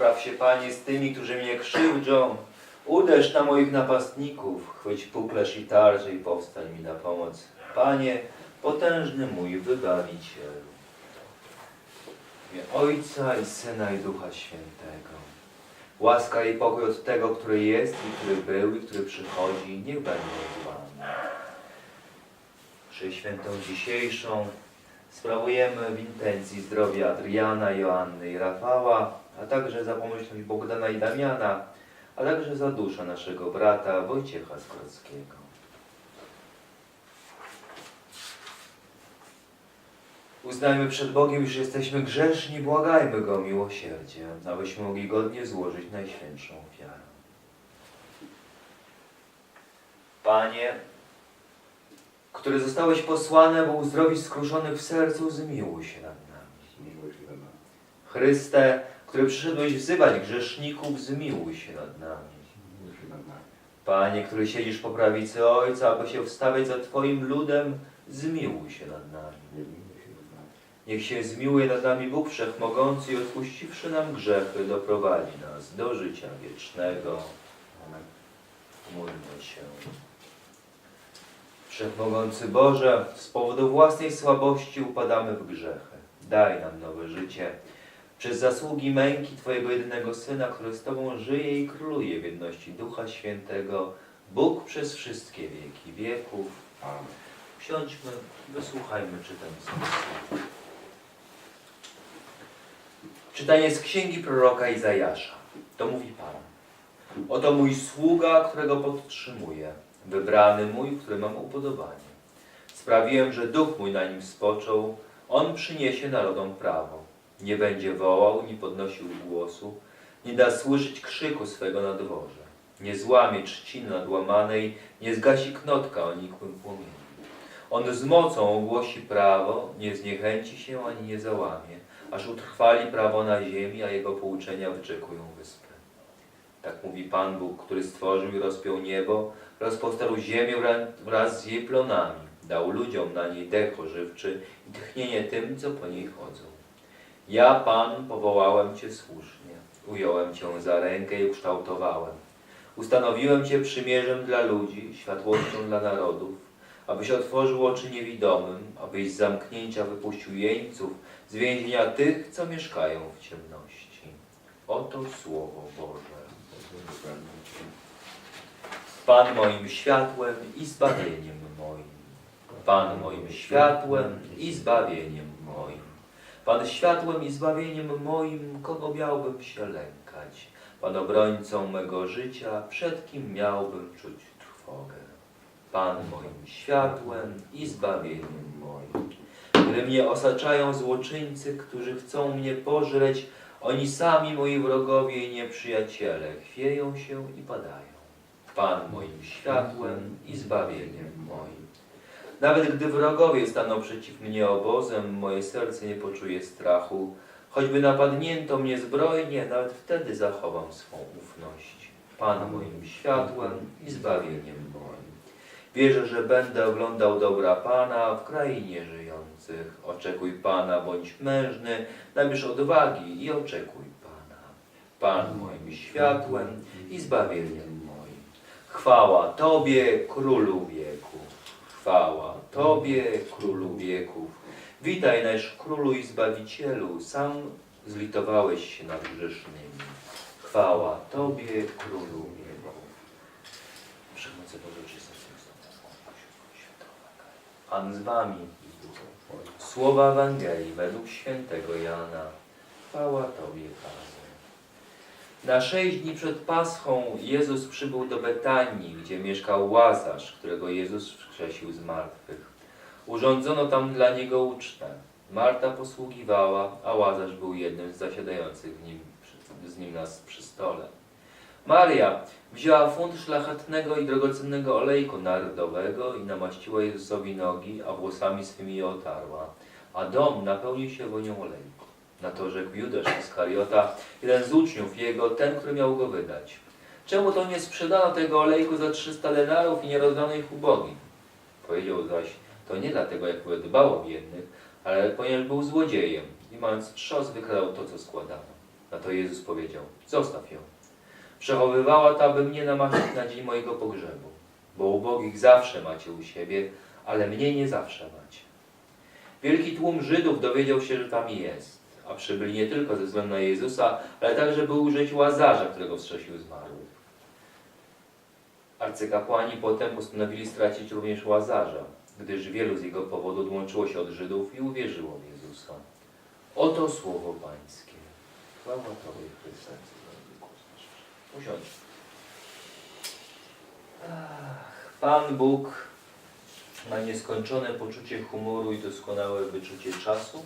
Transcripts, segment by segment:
rozpraw się, Panie, z tymi, którzy mnie krzywdzą. Uderz na moich napastników, chwyć puklerz i tarczę i powstań mi na pomoc. Panie, potężny mój wybawiciel. W imię Ojca i Syna i Ducha Świętego. Łaska i pokój od Tego, który jest i który był i który przychodzi, niech będzie z Wami. Przy świętą dzisiejszą sprawujemy w intencji zdrowia Adriana, Joanny i Rafała, a także za pomyślność Bogdana i Damiana, a także za duszę naszego brata Wojciecha Skorockiego. Uznajmy przed Bogiem, że jesteśmy grzeszni, błagajmy Go o miłosierdzie, abyśmy mogli godnie złożyć Najświętszą ofiarę. Panie, który zostałeś posłany, by uzdrowić skruszonych w sercu, zmiłuj się nad nami. Chryste, który przyszedłeś wzywać grzeszników, zmiłuj się nad nami. Panie, który siedzisz po prawicy Ojca, aby się wstawiać za Twoim ludem, zmiłuj się nad nami. Niech się zmiłuje nad nami Bóg Wszechmogący i odpuściwszy nam grzechy, doprowadzi nas do życia wiecznego. Módlmy się. Wszechmogący Boże, z powodu własnej słabości upadamy w grzechy. Daj nam nowe życie. Przez zasługi męki Twojego jedynego Syna, który z Tobą żyje i króluje w jedności Ducha Świętego, Bóg przez wszystkie wieki wieków. Amen. Usiądźmy, wysłuchajmy czytań słów. Czytanie z Księgi Proroka Izajasza. To mówi Pan. Oto mój sługa, którego podtrzymuję, wybrany mój, w którym mam upodobanie. Sprawiłem, że duch mój na nim spoczął, on przyniesie narodom prawo. Nie będzie wołał, ni podnosił głosu, nie da słyszeć krzyku swego na dworze. Nie złamie trzciny nadłamanej, nie zgasi knotka o nikłym płomieniu. On z mocą ogłosi prawo, nie zniechęci się ani nie załamie, aż utrwali prawo na ziemi, a jego pouczenia wyczekują wyspy. Tak mówi Pan Bóg, który stworzył i rozpiął niebo, rozpostarł ziemię wra- wraz z jej plonami, dał ludziom na niej dech ożywczy i tchnienie tym, co po niej chodzą. Ja, Pan, powołałem Cię słusznie, ująłem Cię za rękę i ukształtowałem. Ustanowiłem Cię przymierzem dla ludzi, światłością dla narodów, abyś otworzył oczy niewidomym, abyś z zamknięcia wypuścił jeńców, z więzienia tych, co mieszkają w ciemności. Oto Słowo Boże. Pan moim światłem i zbawieniem moim. Pan moim światłem i zbawieniem moim. Pan światłem i zbawieniem moim, kogo miałbym się lękać? Pan obrońcą mego życia, przed kim miałbym czuć trwogę? Pan moim światłem i zbawieniem moim. Gdy mnie osaczają złoczyńcy, którzy chcą mnie pożreć, oni sami moi wrogowie i nieprzyjaciele chwieją się i padają. Pan moim światłem i zbawieniem moim. Nawet gdy wrogowie staną przeciw mnie obozem, moje serce nie poczuje strachu. Choćby napadnięto mnie zbrojnie, nawet wtedy zachowam swą ufność. Pan moim światłem i zbawieniem moim. Wierzę, że będę oglądał dobra Pana w krainie żyjących. Oczekuj Pana, bądź mężny, nabierz odwagi i oczekuj Pana. Pan moim światłem i zbawieniem moim. Chwała Tobie, Królu wieków. Chwała Tobie, Królu wieków. Witaj nasz Królu i Zbawicielu, sam zlitowałeś się nad grzesznymi. Chwała Tobie, Królu wieków. Przemocy Boże, czyste Pan z Wami. Słowa Ewangelii według świętego Jana. Chwała Tobie, Panie. Na sześć dni przed Paschą Jezus przybył do Betanii, gdzie mieszkał Łazarz, którego Jezus wskrzesił z martwych. Urządzono tam dla niego ucztę. Marta posługiwała, a Łazarz był jednym z zasiadających w nim, z nim na, przy stole. Maria wzięła funt szlachetnego i drogocennego olejku nardowego i namaściła Jezusowi nogi, a włosami swymi je otarła, a dom napełnił się wonią olejku. Na to rzekł Judasz Iskariota, jeden z uczniów jego, ten, który miał go wydać. Czemu to nie sprzedano tego olejku za 300 denarów i nie rozdano ich ubogim? Powiedział zaś, to nie dlatego, jak dbał o biednych, ale ponieważ był złodziejem i mając trzos wykradał to, co składano. Na to Jezus powiedział, zostaw ją. Przechowywała ta, by mnie namaścić na dzień mojego pogrzebu. Bo ubogich zawsze macie u siebie, ale mnie nie zawsze macie. Wielki tłum Żydów dowiedział się, że tam jest, a przybyli nie tylko ze względu na Jezusa, ale także by użyć Łazarza, którego wstrzesił zmarłych. Arcykapłani potem postanowili stracić również Łazarza, gdyż wielu z jego powodu odłączyło się od Żydów i uwierzyło w Jezusa. Oto słowo Pańskie. Chwała Tobie. Usiądź. Ach, Pan Bóg ma nieskończone poczucie humoru i doskonałe wyczucie czasu.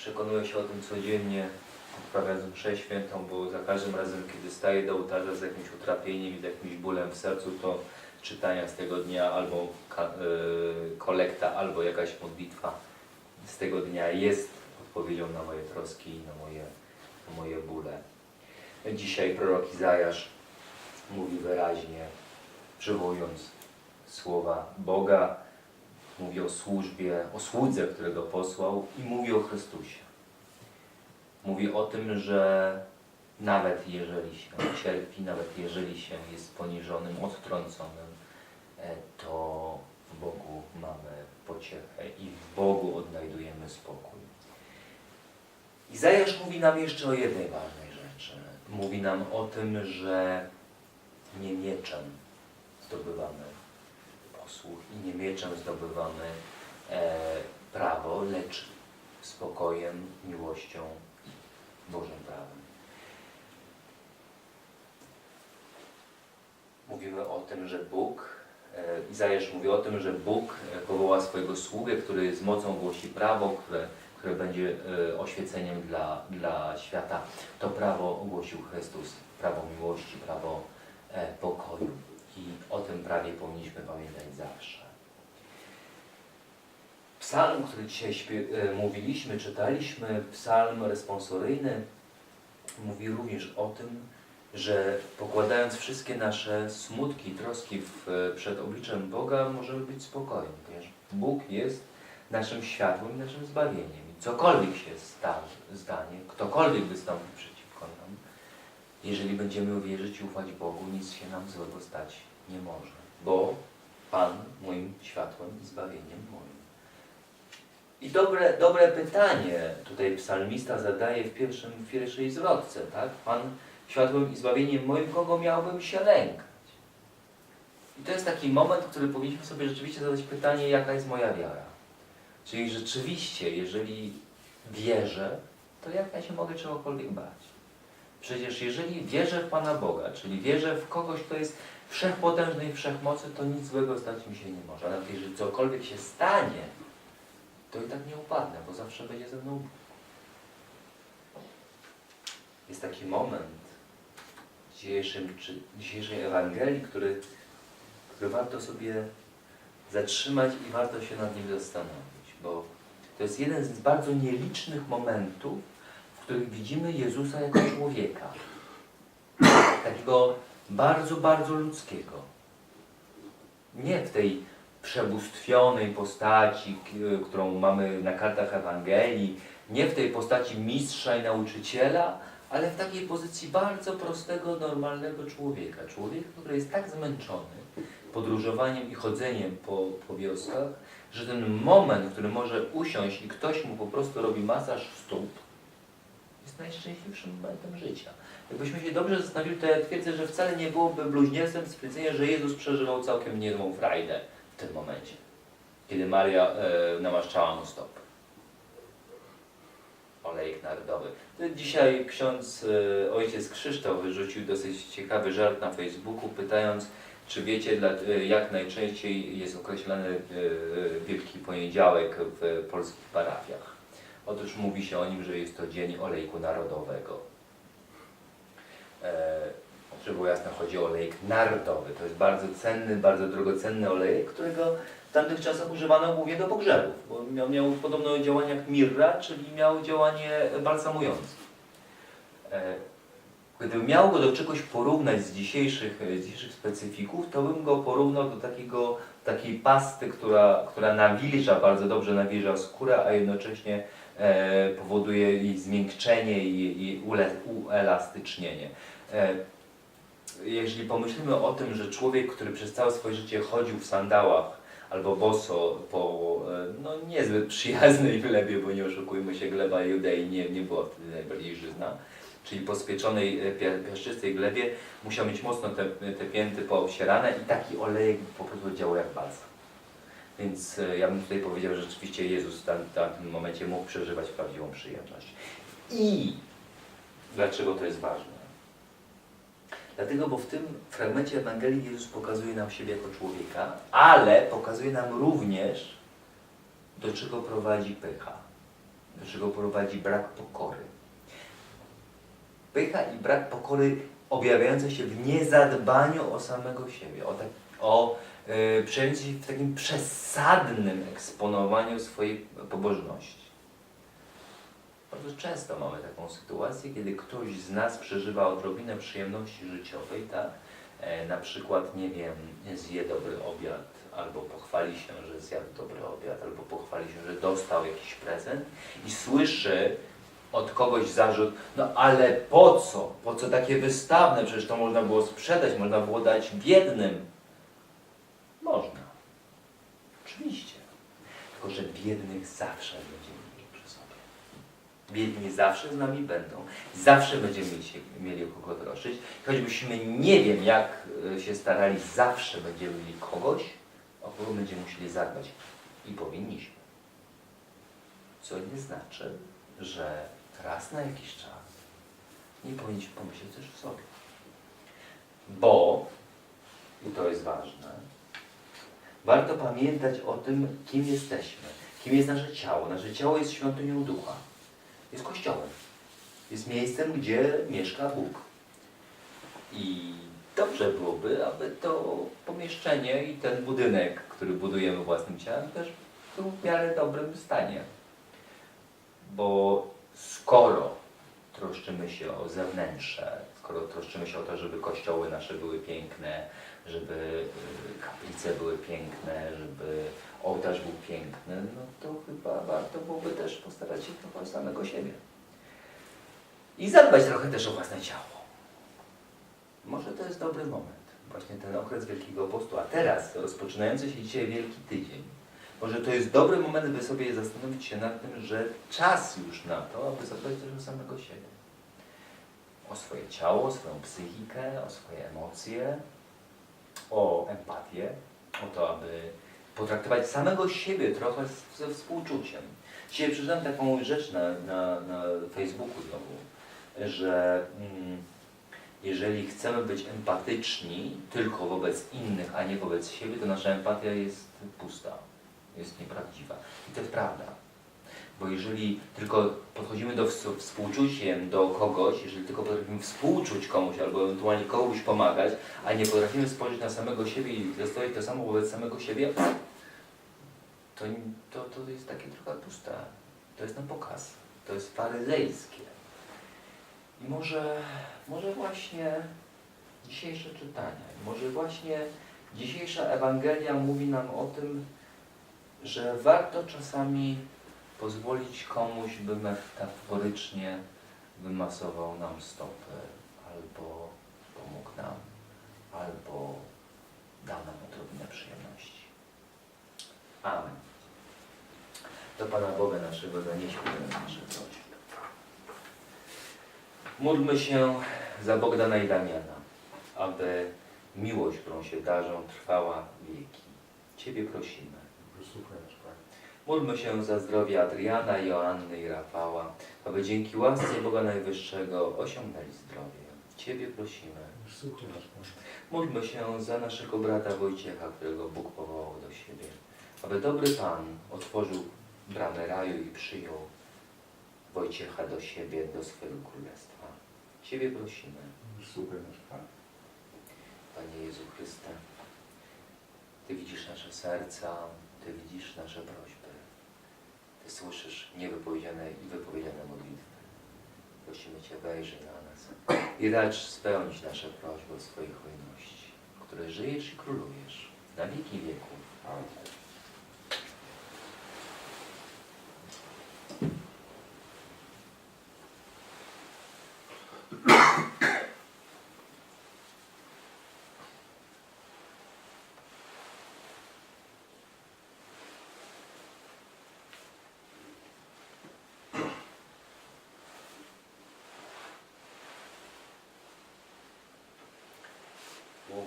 Przekonuję się o tym codziennie, odprawiając mszę świętą, bo za każdym razem, kiedy staję do ołtarza z jakimś utrapieniem i z jakimś bólem w sercu, to czytania z tego dnia albo y, kolekta, albo jakaś modlitwa z tego dnia jest odpowiedzią na moje troski i na moje, na moje bóle. Dzisiaj prorok Izajasz mówi wyraźnie, przywołując słowa Boga, mówi o służbie, o słudze, którego posłał i mówi o Chrystusie. Mówi o tym, że nawet jeżeli się cierpi, nawet jeżeli się jest poniżonym, odtrąconym, e, to w Bogu mamy pociechę i w Bogu odnajdujemy spokój. Izajasz mówi nam jeszcze o jednej ważnej rzeczy. Mówi nam o tym, że nie mieczem zdobywamy posłuch i nie mieczem zdobywamy e, prawo, lecz spokojem, miłością i Bożym prawem. Mówimy o tym, że Bóg, e, Izajasz mówi o tym, że Bóg powoła swojego sługę, który z mocą głosi prawo, które, które będzie e, oświeceniem dla, dla świata. To prawo ogłosił Chrystus, prawo miłości, prawo pokoju. I o tym prawie powinniśmy pamiętać zawsze. Psalm, który dzisiaj e, mówiliśmy, czytaliśmy, psalm responsoryjny, mówi również o tym, że pokładając wszystkie nasze smutki, troski w, przed obliczem Boga, możemy być spokojni, ponieważ Bóg jest naszym światłem naszym zbawieniem. I cokolwiek się sta, stanie, ktokolwiek wystąpi przeciwko nam, jeżeli będziemy wierzyć i ufać Bogu, nic się nam złego stać nie może, bo Pan moim światłem i zbawieniem moim. I dobre, dobre pytanie tutaj psalmista zadaje w, pierwszym, pierwszej zwrotce, tak? Pan światłem i zbawieniem moim, kogo miałbym się lękać? I to jest taki moment, w którym powinniśmy sobie rzeczywiście zadać pytanie, jaka jest moja wiara. Czyli rzeczywiście, jeżeli wierzę, to jak ja się mogę czegokolwiek bać? Przecież jeżeli wierzę w Pana Boga, czyli wierzę w kogoś, kto jest wszechpotężny i wszechmocy, to nic złego stać mi się nie może. A nawet jeżeli cokolwiek się stanie, to i tak nie upadnę, bo zawsze będzie ze mną Bóg. Jest taki moment w dzisiejszym, czy dzisiejszej Ewangelii, który, który warto sobie zatrzymać i warto się nad nim zastanowić, bo to jest jeden z bardzo nielicznych momentów, w których widzimy Jezusa jako człowieka. Takiego bardzo, bardzo ludzkiego. Nie w tej przebóstwionej postaci, którą mamy na kartach Ewangelii, nie w tej postaci mistrza i nauczyciela, ale w takiej pozycji bardzo prostego, normalnego człowieka. Człowieka, który jest tak zmęczony podróżowaniem i chodzeniem po, po wioskach, że ten moment, w którym może usiąść i ktoś mu po prostu robi masaż stóp, jest najszczęśliwszym momentem życia. Jakbyśmy się dobrze zastanowili, to ja twierdzę, że wcale nie byłoby bluźnierstwem stwierdzenie, że Jezus przeżywał całkiem niezłą frajdę w tym momencie, kiedy Maria e, namaszczała mu stopy. Olejek narodowy. Dzisiaj ksiądz e, ojciec Krzysztof wyrzucił dosyć ciekawy żart na Facebooku, pytając, czy wiecie, e, jak najczęściej jest określany e, Wielki Poniedziałek w polskich parafiach. Otóż mówi się o nim, że jest to Dzień Olejku Narodowego. E, żeby było jasne, chodzi o olejek narodowy. To jest bardzo cenny, bardzo drogocenny olejek, którego w tamtych czasach używano głównie do pogrzebów, bo miał, miał podobno działanie jak mirra, czyli miał działanie balsamujące. E, Gdybym miał go do czegoś porównać z dzisiejszych, z dzisiejszych specyfików, to bym go porównał do takiego, takiej pasty, która, która nawilża, bardzo dobrze nawilża skórę, a jednocześnie e, powoduje i zmiękczenie i, i ule, uelastycznienie. E, jeżeli pomyślimy o tym, że człowiek, który przez całe swoje życie chodził w sandałach albo boso po e, no, niezbyt przyjaznej glebie, bo nie oszukujmy się, gleba Judei nie, nie była wtedy najbardziej żyzna, czyli po spieczonej e, pia- piaszczystej glebie musiał mieć mocno te, te pięty poobsierane i taki olejek po prostu działał jak balsam. Więc e, ja bym tutaj powiedział, że rzeczywiście Jezus w tamtym momencie mógł przeżywać prawdziwą przyjemność. I dlaczego to jest ważne? Dlatego, bo w tym fragmencie Ewangelii Jezus pokazuje nam siebie jako człowieka, ale pokazuje nam również, do czego prowadzi pycha, do czego prowadzi brak pokory. Pycha i brak pokory objawiające się w niezadbaniu o samego siebie, o, tak, o przejęciu się w takim przesadnym eksponowaniu swojej pobożności. Bardzo często mamy taką sytuację, kiedy ktoś z nas przeżywa odrobinę przyjemności życiowej, tak? E, na przykład, nie wiem, zje dobry obiad, albo pochwali się, że zjadł dobry obiad, albo pochwali się, że dostał jakiś prezent i słyszy od kogoś zarzut, no ale po co? Po co takie wystawne? Przecież to można było sprzedać, można było dać biednym. Można. Oczywiście. Tylko, że biednych zawsze będziemy mieli przy sobie. Biedni zawsze z nami będą. Zawsze będziemy mieli, o kogo troszczyć. Choćbyśmy nie wiem jak e, się starali, zawsze będziemy mieli kogoś, o kogo będziemy musieli zadbać. I powinniśmy. Co nie znaczy, że raz na jakiś czas nie powinniśmy pomyśleć też w sobie. Bo, i to jest ważne, warto pamiętać o tym, kim jesteśmy. Kim jest nasze ciało. Nasze ciało jest świątynią ducha. Jest kościołem. Jest miejscem, gdzie mieszka Bóg. I dobrze byłoby, aby to pomieszczenie i ten budynek, który budujemy własnym ciałem, też był w miarę dobrym stanie. Bo skoro troszczymy się o zewnętrze, skoro troszczymy się o to, żeby kościoły nasze były piękne, żeby y, kaplice były piękne, żeby ołtarz był piękny, no to chyba warto byłoby też postarać się trochę o samego siebie. I zadbać trochę też o własne ciało. Może to jest dobry moment, właśnie ten okres Wielkiego Postu, a teraz rozpoczynający się dzisiaj Wielki Tydzień, może to jest dobry moment, by sobie zastanowić się nad tym, że czas już na to, aby zadbać też o samego siebie. O swoje ciało, o swoją psychikę, o swoje emocje, o empatię, o to, aby potraktować samego siebie trochę ze współczuciem. Dzisiaj przeczytałem taką rzecz na, na, na Facebooku znowu, że mm, jeżeli chcemy być empatyczni tylko wobec innych, a nie wobec siebie, to nasza empatia jest pusta, jest nieprawdziwa. I to jest prawda. Bo jeżeli tylko podchodzimy do ws- współczuciem do kogoś, jeżeli tylko potrafimy współczuć komuś albo ewentualnie komuś pomagać, a nie potrafimy spojrzeć na samego siebie i zostawić to samo wobec samego siebie, to, to, to jest takie trochę puste. To jest na pokaz. To jest faryzejskie. I może, może właśnie dzisiejsze czytanie, może właśnie dzisiejsza Ewangelia mówi nam o tym, że warto czasami pozwolić komuś, by metaforycznie wymasował nam stopy, albo pomógł nam, albo dał nam odrobinę przyjemności. Amen. Do Pana Boga naszego zanieśmy nasze prośby. Módlmy się za Bogdana i Damiana, aby miłość, którą się darzą, trwała wieki. Ciebie prosimy. Módlmy się za zdrowie Adriana, Joanny i Rafała, aby dzięki łasce Boga Najwyższego osiągnęli zdrowie. Ciebie prosimy. Módlmy się za naszego brata Wojciecha, którego Bóg powołał do siebie, aby dobry Pan otworzył bramę raju i przyjął Wojciecha do siebie, do swojego królestwa. Ciebie prosimy, Panie. Panie Jezu Chryste. Ty widzisz nasze serca, Ty widzisz nasze prośby. Słyszysz niewypowiedziane i wypowiedziane modlitwy. Prosimy Cię, wejrzyj na nas i racz spełnić nasze prośby o swojej hojności, w której żyjesz i królujesz na wieki wieków. Amen.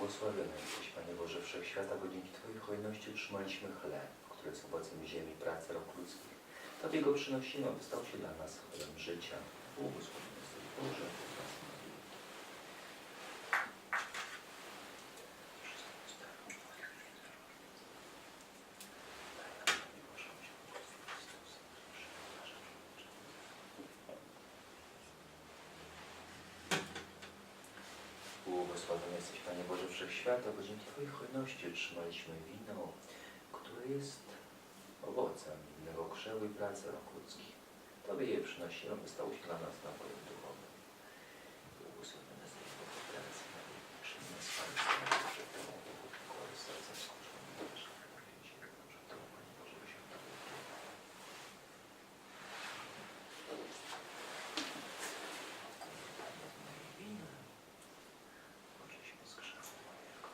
Błogosławiony jesteś, Panie Boże Wszechświata, bo dzięki Twojej hojności otrzymaliśmy chleb, który jest owocem ziemi, pracy rąk ludzkich. Tobie go przynosimy, aby stał się dla nas chlebem życia. Błogosławiony jesteś Boże. Błogosławiony jesteś, Panie Boże Wszechświata, bo dzięki Twojej hojności otrzymaliśmy wino, które jest owocem innego krzewu i pracy rąk ludzkich. Tobie je przynosimy, aby stało się dla nas napojem duchowym. Błogosławiony jesteś Boże Pracy, na wieki, przyjmij sławy sprawy przed Tobą, Bogu, pokory serca skruszone, też na wieki, przed Tobą, Panie Boże, wyświętamy wina, Bożeśmy z grzechu mojego.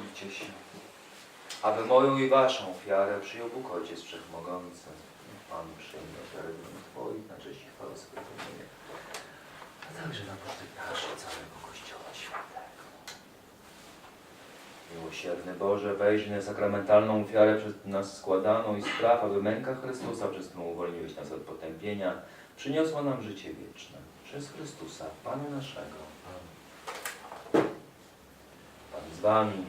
Módlcie się, aby moją i waszą ofiarę przyjął Bóg Ojciec Wszechmogący. Pan przyjmie ofiarę dni Twoich na cześć i chwałę swojego imienia, a także na pożytek nasz całego Kościoła Świętego. Miłosierny Boże, weź na sakramentalną ofiarę przed nas składaną i spraw, aby męka Chrystusa, przez którą uwolniłeś nas od potępienia, przyniosła nam życie wieczne. Przez Chrystusa, Pana naszego. Pan z Wami,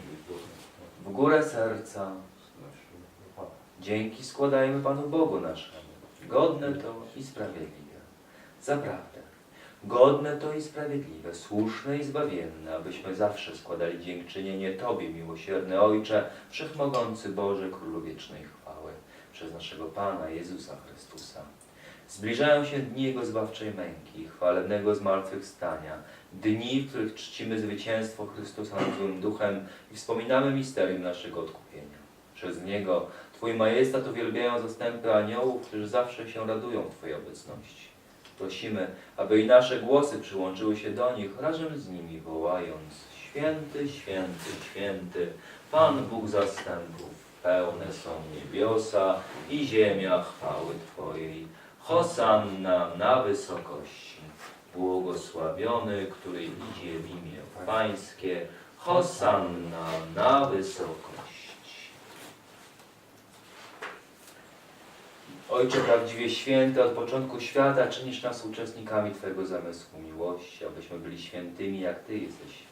w górę serca, dzięki składajmy Panu Bogu naszemu. Godne to i sprawiedliwe. Zaprawdę, godne to i sprawiedliwe, słuszne i zbawienne, abyśmy zawsze składali dziękczynienie Tobie, miłosierny Ojcze, Wszechmogący Boże, Królu Wiecznej Chwały, przez naszego Pana Jezusa Chrystusa. Zbliżają się dni Jego zbawczej męki, chwalebnego zmartwychwstania, dni, w których czcimy zwycięstwo Chrystusa nad złym duchem i wspominamy misterium naszego odkupienia. Przez Niego Twój majestat uwielbiają zastępy aniołów, którzy zawsze się radują w Twojej obecności. Prosimy, aby i nasze głosy przyłączyły się do nich, razem z nimi wołając Święty, święty, święty, Pan Bóg zastępów, pełne są niebiosa i ziemia chwały Twojej. Hosanna na wysokości. Błogosławiony, który idzie w imię Pańskie. Hosanna na wysokości. Ojcze prawdziwie święty, od początku świata czynisz nas uczestnikami Twojego zamysłu miłości, abyśmy byli świętymi, jak Ty jesteś święty.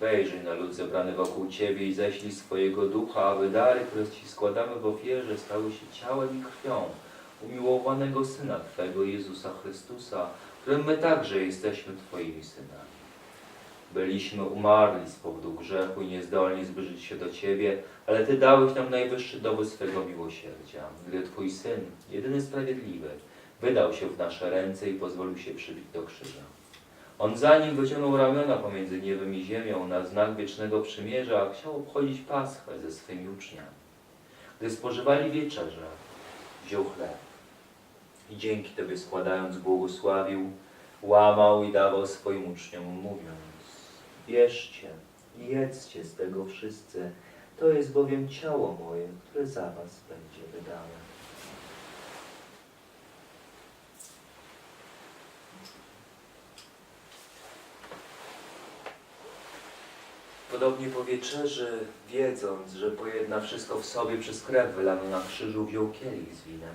Wejrzyj na lud zebrany wokół Ciebie i ześlij swojego ducha, aby dary, które Ci składamy w ofierze, stały się ciałem i krwią umiłowanego Syna Twego, Jezusa Chrystusa, którym my także jesteśmy Twoimi synami. Byliśmy umarli z powodu grzechu i niezdolni zbliżyć się do Ciebie, ale Ty dałeś nam najwyższy dowód swego miłosierdzia, gdy Twój Syn, jedyny sprawiedliwy, wydał się w nasze ręce i pozwolił się przybić do krzyża. On zanim wyciągnął ramiona pomiędzy niebem i ziemią na znak wiecznego przymierza, chciał obchodzić Paschę ze swymi uczniami. Gdy spożywali wieczerzę, wziął chleb i dzięki Tobie składając błogosławił, łamał i dawał swoim uczniom, mówiąc Bierzcie jedzcie z tego wszyscy, to jest bowiem ciało moje, które za Was będzie wydane. Podobnie po wieczerzy, wiedząc, że pojedna wszystko w sobie przez krew wylaną na krzyżu, wziął kielich z winem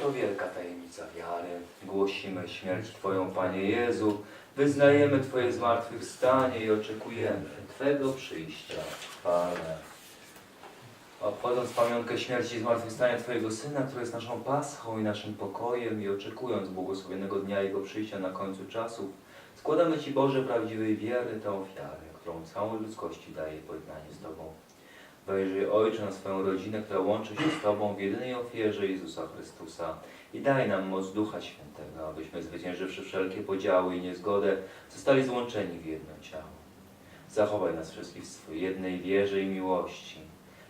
Oto wielka tajemnica wiary. Głosimy śmierć Twoją, Panie Jezu. Wyznajemy Twoje zmartwychwstanie i oczekujemy Twego przyjścia w chwale. Obchodząc pamiątkę śmierci i zmartwychwstania Twojego Syna, który jest naszą paschą i naszym pokojem i oczekując błogosławionego dnia Jego przyjścia na końcu czasów, składamy Ci Boże prawdziwej wiery tę ofiarę, którą całej ludzkości daje pojednanie z Tobą. Wejrzyj Ojcze na swoją rodzinę, która łączy się z Tobą w jedynej ofierze Jezusa Chrystusa i daj nam moc Ducha Świętego, abyśmy zwyciężywszy wszelkie podziały i niezgodę, zostali złączeni w jedno ciało. Zachowaj nas wszystkich w swojej jednej wierze i miłości.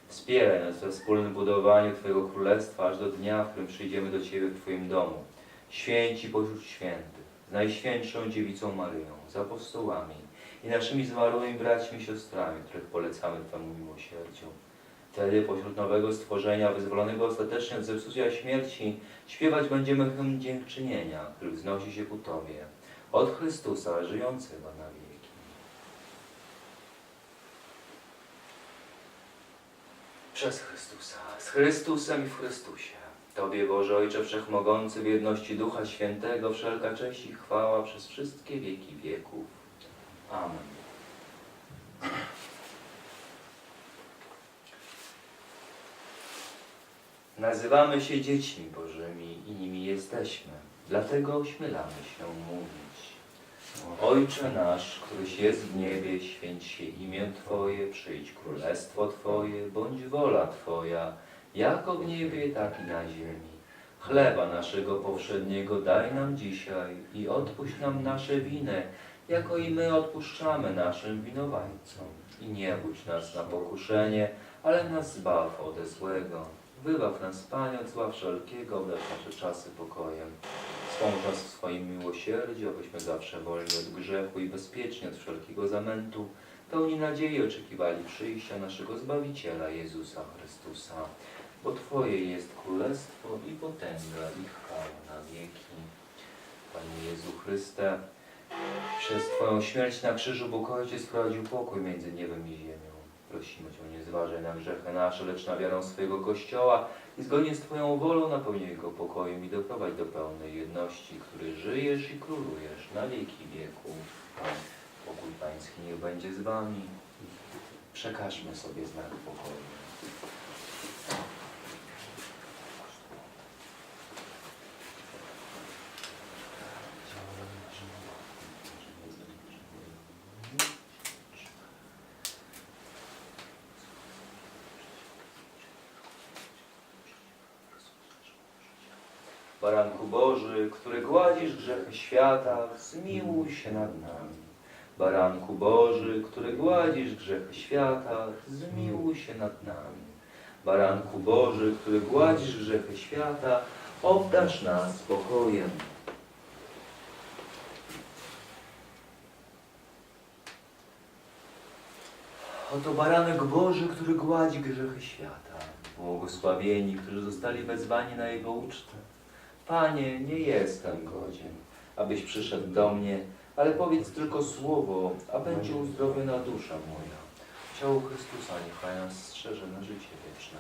Wspieraj nas we wspólnym budowaniu Twojego Królestwa aż do dnia, w którym przyjdziemy do Ciebie w Twoim domu. Święci pośród świętych, z Najświętszą Dziewicą Maryją, z apostołami i naszymi zmarłymi braćmi i siostrami, których polecamy Twemu miłosierdziu. Wtedy pośród nowego stworzenia, wyzwolonego ostatecznie od zepsucia śmierci, śpiewać będziemy hymn dziękczynienia, który wznosi się ku Tobie, od Chrystusa żyjącego na wieki. Przez Chrystusa, z Chrystusem i w Chrystusie. Tobie, Boże Ojcze Wszechmogący, w jedności Ducha Świętego, wszelka cześć i chwała przez wszystkie wieki wieków. Amen. Nazywamy się dziećmi Bożymi i nimi jesteśmy. Dlatego ośmielamy się mówić. Ojcze nasz, któryś jest w niebie, święć się imię Twoje, przyjdź królestwo Twoje, bądź wola Twoja, jako w niebie, tak i na ziemi. Chleba naszego powszedniego daj nam dzisiaj i odpuść nam nasze winy, jako i my odpuszczamy naszym winowajcom. I nie budź nas na pokuszenie, ale nas zbaw ode złego. Wybaw nas, Panie, od zła wszelkiego, obdarz nasze czasy pokojem. Swą czas w swoim miłosierdziu, abyśmy zawsze wolni od grzechu i bezpieczni od wszelkiego zamętu, pełni nadziei oczekiwali przyjścia naszego Zbawiciela Jezusa Chrystusa. Bo Twoje jest królestwo i potęga i chwała na wieki. Panie Jezu Chryste, przez Twoją śmierć na krzyżu Bóg Ojciec wprowadził pokój między niebem i ziemią. Prosimy Cię, nie zważaj na grzechy nasze, lecz na wiarę swojego Kościoła i zgodnie z Twoją wolą napełnij Jego pokojem i doprowadź do pełnej jedności, który żyjesz i królujesz na wieki wieków. Pokój Pański niech będzie z Wami. Przekażmy sobie znak pokoju. Baranku Boży, który gładzisz grzechy świata, zmiłuj się nad nami. Baranku Boży, który gładzisz grzechy świata, zmiłuj się nad nami. Baranku Boży, który gładzisz grzechy świata, obdarz nas spokojem. Oto baranek Boży, który gładzi grzechy świata. Błogosławieni, którzy zostali wezwani na Jego ucztę. Panie, nie jestem godzien, abyś przyszedł do mnie, ale powiedz tylko słowo, a będzie uzdrowiona dusza moja. Ciało Chrystusa niechaj nas strzeże na życie wieczne.